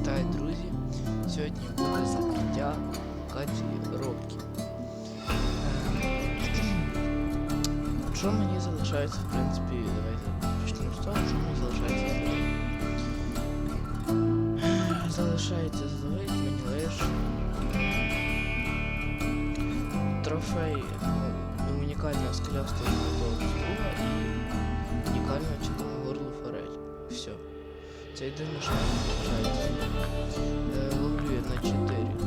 Вітаю, друзі! Сьогодні буде закриття локації Рокі. Е, Що мені залишається, в принципі, давайте почнемо з того, що мені залишається зловити. Залишається зловити мені лише трофей ну, унікального скелястого золотого друга і Це єдине, що залишається. Е, Ловлю я на 4.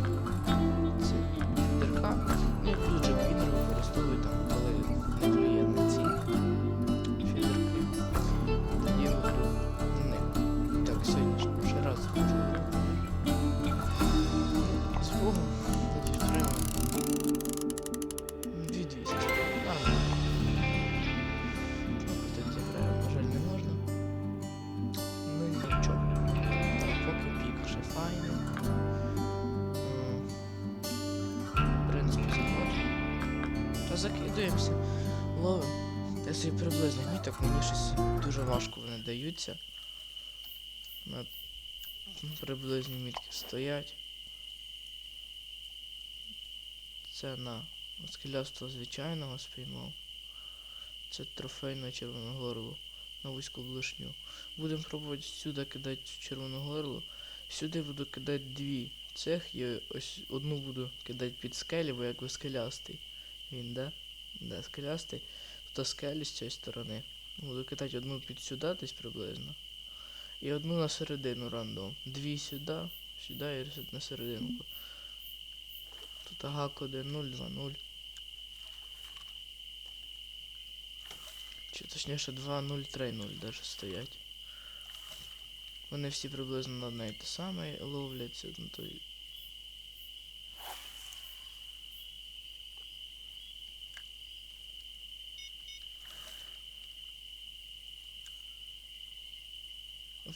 Собі приблизно міток, мені щось дуже важко вони даються. На приблизні мітки стоять. Це на скелястого звичайного спіймав. Це трофейне червоногорло на вузьку блишню. Будемо пробувати сюди кидати червоногорло. Сюди буду кидати дві цех, я ось одну буду кидати під скелі, бо якби скелястий. Він, да? Да, скелястий. Тут скелі з цієї сторони. Буду кидати одну під сюди десь приблизно. І одну на середину рандом. Дві сюди, сюди і на серединку. Тут гак 1, 0, 2, 0. Чи точніше 2, 0, 3, 0 даже стоять. Вони всі приблизно на одне і те саме ловляться, ну то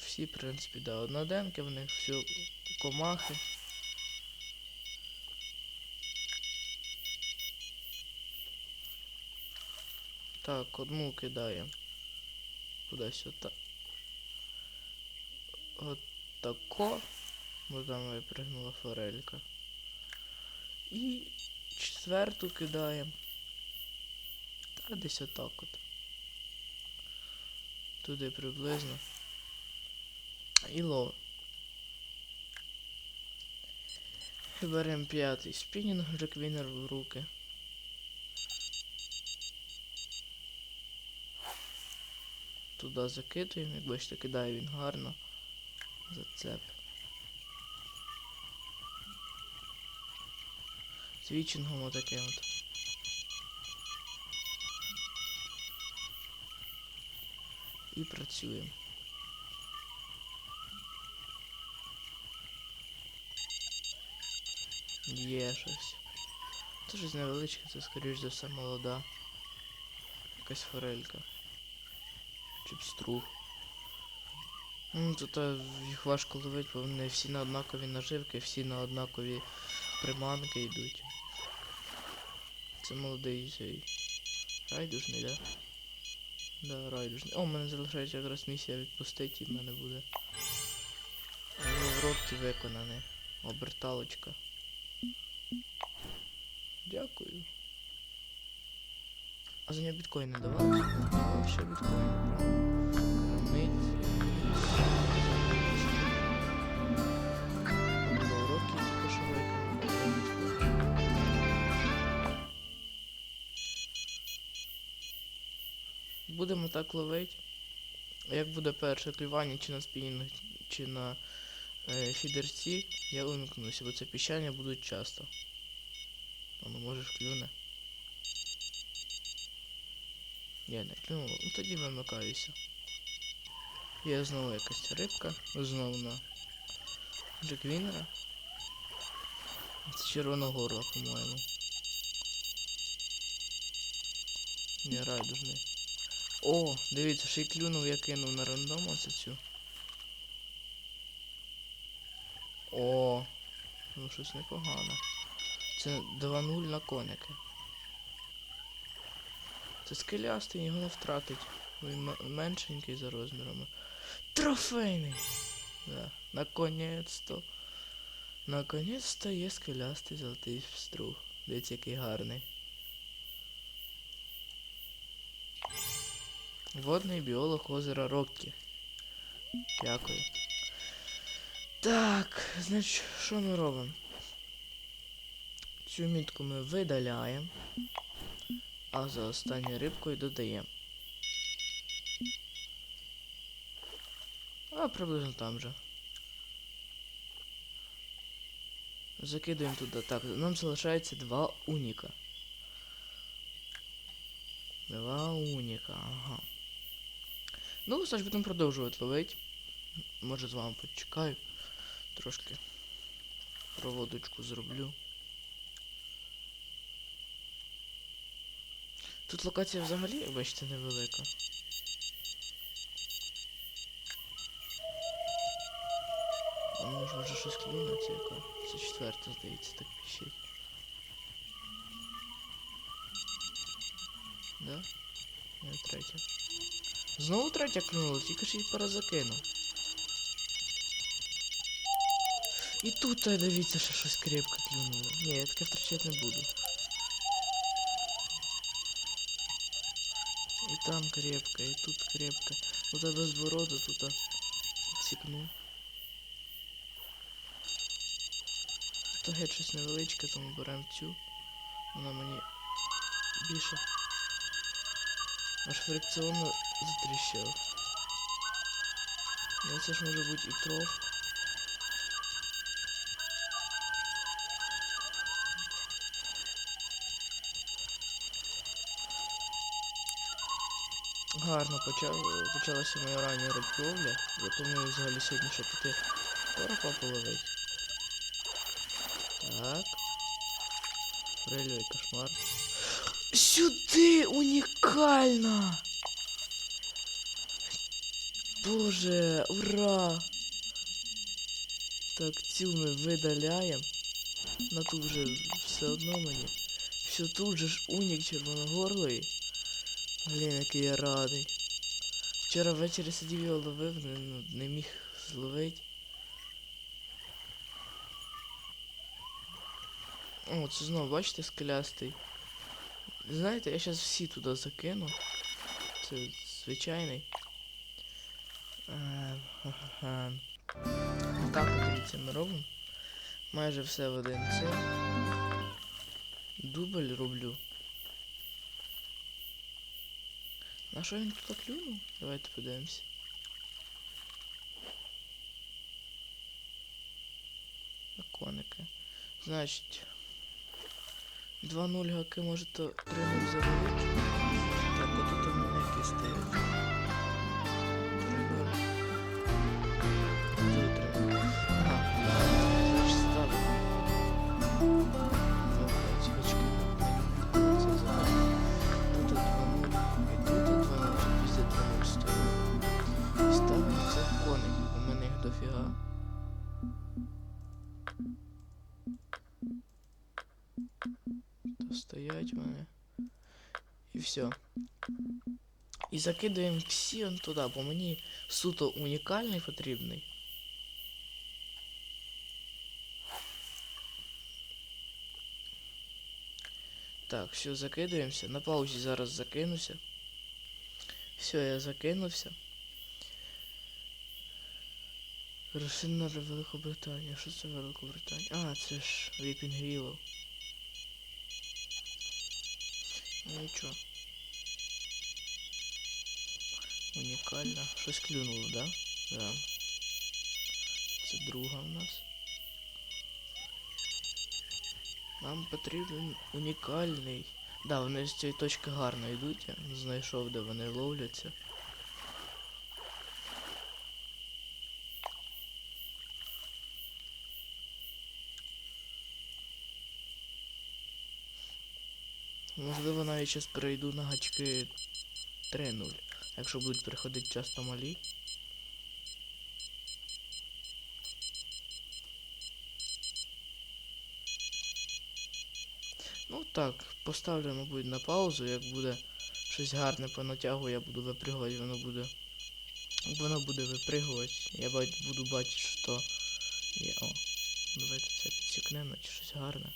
Всі, в принципі, да, одноденки, в них все комахи. Так, одну кидаємо. Кудись отак. От тако. Бо там випригнула форелька. І четверту кидаємо. Та десь отак от. Туди приблизно. І лов. Беремо п'ятий спінінг джеквінер в руки. Туди закидуємо, як бачите, кидає він гарно. Зацеп. З вічингом отаким от. І працюємо. Є щось. Це щось невеличке, це скоріш за все молода. Якась форелька. Чи пструг. Ну, тут їх важко ловити, бо вони всі на однакові наживки, всі на однакові приманки йдуть. Це молодий цей. Райдужний, да? Да, райдужний. О, у мене залишається якраз місія відпустити, і в мене буде. Робки виконані. Оберталочка. Дякую. А за нього біткоін не давали? Давав ще біткоін. Крамниці. Було уроки тільки що виконали. Будемо так ловити. Як буде перше клювання, чи на спінінг, чи на фідерці, я вимкнуся, бо це піщання будуть часто. Воно може ж клюне. Я не клюнуло. Ну тоді вимикаюся. Є знову якась рибка. Знову на Джеквінера. Це червона горла, по-моєму. Не райдужний. О, дивіться, ще й клюнув, я кинув на рандом цю. О, ну щось непогано. Це 2-0 на коники. Це скелястий, його не втратить. Він меншенький за розмірами. Трофейний! Да. Наконець-то. Наконець-то є скелястий золотий струг. Дивіться, який гарний. Водний біолог озера Роккі. Дякую. Так, значить, що ми робимо? Цю мітку ми видаляємо, а за останньою рибкою додаємо. А приблизно там же. Закидуємо туди. Так, нам залишається два уніка. Два уніка, ага. Ну, значить будемо продовжувати ловити. Може з вами почекаю. Трошки проводочку зроблю. Тут локація взагалі, бачите, невелика. А може вже щось клюне, це яка? Це четверта, здається, так піщить. Да? Не третя. Знову третя клюнула, тільки ж її перезакинув. І тут, дивіться, ще щось крепко клюнуло. Ні, я таке втрачати не буду. І там крепко, і тут крепко. Ну та без ворота тут відсікну. То геть щось невеличке, тому беремо цю. Вона мені більше. Аж фрикціонно затріщав. Ну це ж може бути і троф. Гарно почалася моя рання риболовля. Я планую взагалі сьогодні ще піти коропа половить. Так. Рельовий кошмар. Сюди! Унікально! Боже, ура! Так, цю ми видаляємо. На тут вже все одно мені. Все тут же ж унік червоногорлий. Блін, який я радий. Вчора ввечері сидів його ловив, не, ну, не міг зловити. О, це знову, бачите, скелястий. Знаєте, я зараз всі туди закину. Це звичайний. Е, ха-ха-ха. Так, дивіться, ми робимо. Майже все в один це. Дубль роблю. На що він тут клюнув? Давайте подивимося. На коники. Значить. 2-0 гаки можете прийняти 3-0 все. І закидуємо всі он туди, бо мені суто унікальний потрібний. Так, все, закидуємося. На паузі зараз закинуся. Все, я закинувся. Рушина Великобританія. Що це Великобританія? А, це ж Віпінгвілов. Ну нічого. Унікально. Щось клюнуло, да? Да. Це друга в нас. Нам потрібен унікальний. Да, вони з цієї точки гарно йдуть. Я знайшов, де вони ловляться. Можливо, навіть зараз перейду на гачки 3-0. Якщо будуть приходити часто малі. Ну так, поставлю, мабуть, на паузу, як буде щось гарне по натягу, я буду випрягувати, воно буде Воно буде випригувати. Я буду бачити, що є. О, давайте це підсікнемо, чи щось гарне.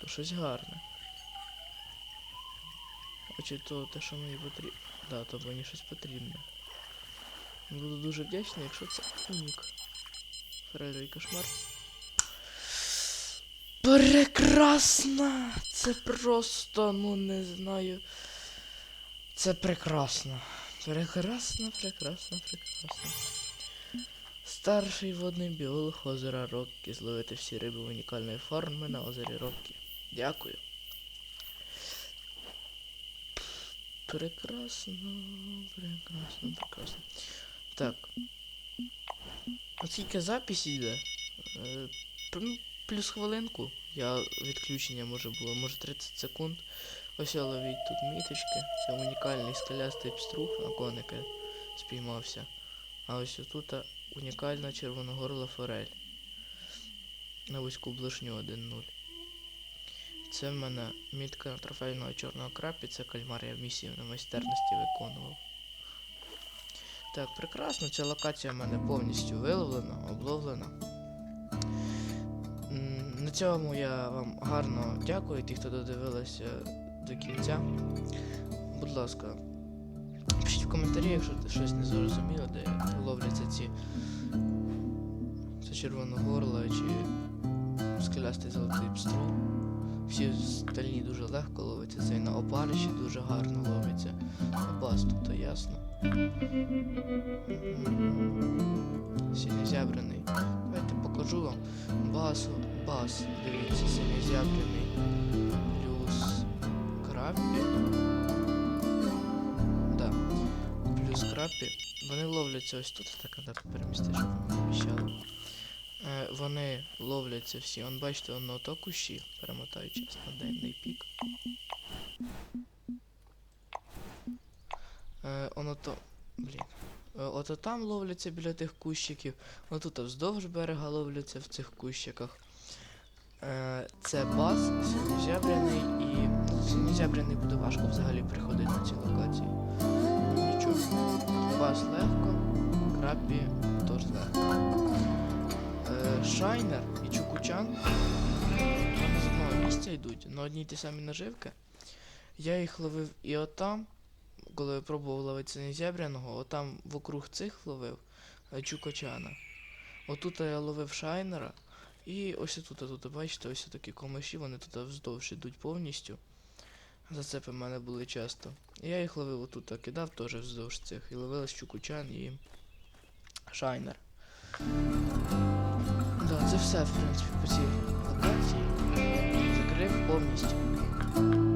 То щось гарне. А то те, що мені потрібно. Да, то мені щось потрібне. Буду дуже вдячний, якщо це унік. Форельовий кошмар. Прекрасно! Це просто, ну не знаю. Це прекрасно. Прекрасно, прекрасно, прекрасно. Старший водний біолог озера Роккі. Зловити всі риби унікальної форми на озері Роккі. Дякую. Прекрасно, прекрасно, прекрасно. Так. Оскільки запись йде. Е, ну, плюс хвилинку. Я відключення може було, може 30 секунд. Ось я ловіть тут міточки. Це унікальний скелястий пструх на коники спіймався. А ось тут унікальна червоногорла форель. На вузьку блишню 1-0. Це в мене мітка трофейного чорного крапі, це кальмар я місію на майстерності виконував. Так, прекрасно, ця локація в мене повністю виловлена, обловлена. На цьому я вам гарно дякую, ті, хто додивилися до кінця. Будь ласка, пишіть в коментарі, якщо щось не зрозуміло, де ловляться ці. Це червоногорла чи скелястий золотий пстру. Всі остальні дуже легко ловиться, цей на опариші дуже гарно ловиться. Бас, тобто ясно. Синьозябраний. Давайте покажу вам. Бас, бас, дивіться, синьозябраний. Плюс крапі. Да. Плюс крапі. Вони ловляться ось тут, так треба перемістити, щоб вам поміщало. Е, вони ловляться всі. Он бачите, воно то кущі, перемотаючи на денний пік. Е, воно то. Блін. Е, ото там ловляться біля тих кущиків. Воно тут вздовж берега ловляться в цих кущиках. Це бас, синьозябряний і. Ну, буде важко взагалі приходити на ці локації. Нічого. Бас легко, крапі теж легко. Шайнер і Чукучан вони з одного місця йдуть, на одній й ті самі наживки. Я їх ловив і отам, коли я пробував ловити синезябряного, отам вокруг цих ловив е, Чукачана. Отут я ловив шайнера. І ось тут, тут, бачите, ось такі комиші, вони тут вздовж ідуть повністю. Зацепи в мене були часто. Я їх ловив отут, кидав теж вздовж цих. І ловилась Чукучан і шайнер. Да, це все в принципі по цій локації. Закрив повністю.